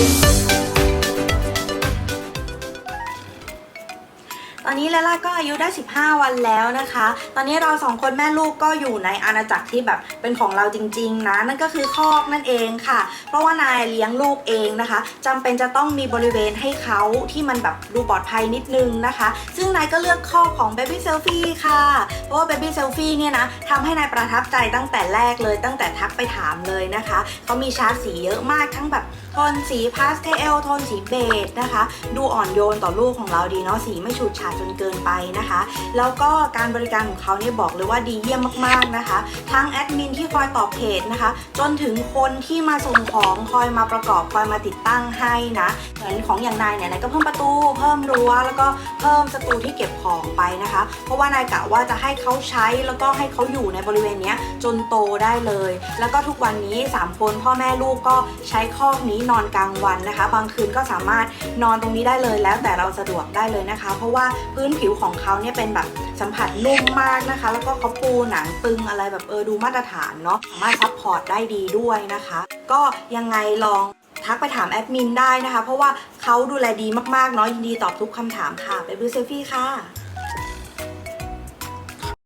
Thank you. อนนี้ล่าก็อายุได้ 15 วันแล้วนะคะ ตอนนี้เราสองคนแม่ลูกก็อยู่ในอาณาจักรที่แบบเป็นของเราจริง ๆ นะ นั่นก็คือคอกนั่นเองค่ะ เพราะว่านายเลี้ยงลูกเองนะคะจำเป็นจะต้องมีบริเวณให้เขาที่มันแบบดูปลอดภัยนิดนึงนะคะ ซึ่งนายก็เลือกคอกของ Baby Selfie ค่ะ เพราะว่า Baby Selfie เนี่ยนะทำให้นายประทับใจตั้งแต่แรกเลยตั้งแต่ทักไปถามเลยนะคะเขามีชาร์ตสีเยอะมากทั้งแบบโทนสีพาสเทลโทนสีเบจนะคะ ดูอ่อนโยนต่อลูกของเราดีเนาะสีไม่ฉูดฉาดจนเกินไปนะคะ แล้วก็การบริการของเขาเนี่ยบอกเลยว่าดีเยี่ยมมากๆนะคะ ทั้งแอดมินที่คอยตอบเพจนะคะ จนถึงคนที่มาส่งของคอยมาประกอบคอยมาติดตั้งให้นะเหมือนของอย่างนายเนี่ยนายก็เพิ่มประตู เพิ่มรั้วแล้วก็เพิ่มสตูที่เก็บของไปนะคะ เพราะว่านายกะว่าจะให้เขาใช้แล้วก็ให้เขาอยู่ในบริเวณนี้จนโตได้เลย แล้วก็ทุกวันนี้ 3 คนพ่อแม่ลูกก็ใช้คอกนี้นอนกลางวันนะคะ บางคืนก็สามารถนอนตรงนี้ได้เลยแล้วแต่เราสะดวกได้เลยนะคะ เพราะว่าพื้นผิวของเขาเนี่ยเป็นแบบสัมผัสนุ่มมากนะคะ แล้วก็เขาปูหนังตึงอะไรแบบเออดูมาตรฐานเนาะสามารถซัพพอร์ตได้ดีด้วยนะคะ ก็ยังไงลองทักไปถามแอดมินได้นะคะ เพราะว่าเขาดูแลดีมากๆเนาะยินดีตอบทุกคำถามค่ะไปดูเซลฟี่ค่ะ